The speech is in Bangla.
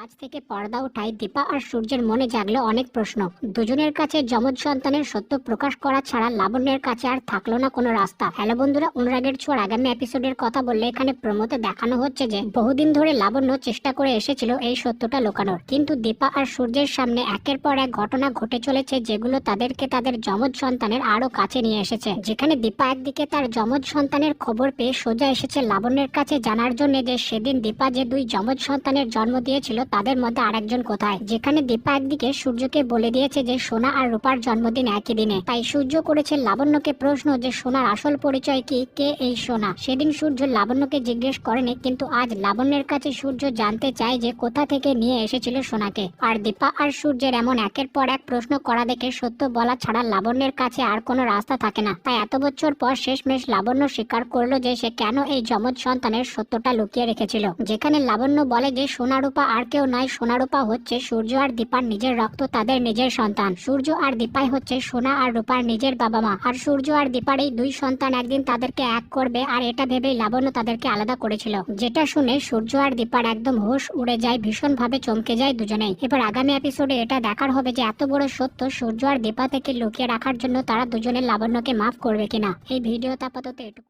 কাছ থেকে পর্দা উঠায় দীপা আর সূর্যের মনে জাগলো অনেক প্রশ্ন। দুজনের কাছে যমজ সন্তানের সত্য প্রকাশ করা ছাড়া লাবণ্যের কাছে আর থাকল না কোনো রাস্তা। হ্যালো বন্ধুরা, অনুরাগের ছোঁয়ার আগামী এপিসোডের কথা বললে এখানে প্রমোতে দেখানো হচ্ছে যে, বহুদিন ধরে লাবণ্য চেষ্টা করে এসেছিল এই সত্যটা লুকানোর। কিন্তু দীপা আর সূর্যের সামনে একের পর এক ঘটনা ঘটে চলেছে যেগুলো তাদেরকে তাদের যমজ সন্তানের আরও কাছে নিয়ে এসেছে। যেখানে দীপা একদিকে তার যমজ সন্তানের খবর পেয়ে সোজা এসেছে লাবণ্যের কাছে জানার জন্য যে সেদিন দীপা যে দুই যমজ সন্তানের জন্ম দিয়েছিল তাদের মধ্যে আরেকজন কোথায়? যেখানে দীপা একদিকে সূর্যকে বলে দিয়েছে যে সোনা আর রূপার জন্মদিন একই দিনে। তাই সূর্য করেছে লাবণ্যকে প্রশ্ন যে সোনার আসল পরিচয় কি? কে এই সোনা? সেদিন সূর্য লাবণ্যকে জিজ্ঞেস করেনি, কিন্তু আজ লাবণ্যের কাছে সূর্য জানতে চায় যে কোথা থেকে নিয়ে এসেছিল সোনাকে। আর দীপা আর সূর্যের এমন একের পর এক প্রশ্ন করা দেখে সত্য বলা ছাড়া লাবণ্যের কাছে আর কোনো রাস্তা থাকে না। তাই এত বছর পর শেষমেশ লাবণ্য স্বীকার করল যে সে কেন এই যমজ সন্তানের সত্যটা লুকিয়ে রেখেছিল। যেখানে লাবণ্য বলে যে সোনারূপা আর কেউ নয় সোনারূপা হচ্ছে সূর্য আর দীপার নিজের রক্ত, তাদের নিজের সন্তান। সূর্য আর দীপাই হচ্ছে সোনা আর রূপার নিজের বাবা মা আর সূর্য আর দীপার এই দুই সন্তান একদিন তাদেরকে এক করবে, আর এটা ভেবেই লাবণ্য তাদেরকে আলাদা করেছিল। যেটা শুনে সূর্য আর দীপার একদম হোশ উড়ে যায় ভীষণ ভাবে চমকে যায় দুজনেই। এবার আগামী এপিসোডে এটা দেখার হবে যে এত বড় সত্য সূর্য আর দীপা থেকে লুকিয়ে রাখার জন্য তারা দুজনে লাবণ্যকে মাফ করবে কিনা। এই ভিডিওতে আপাতত এটুকু।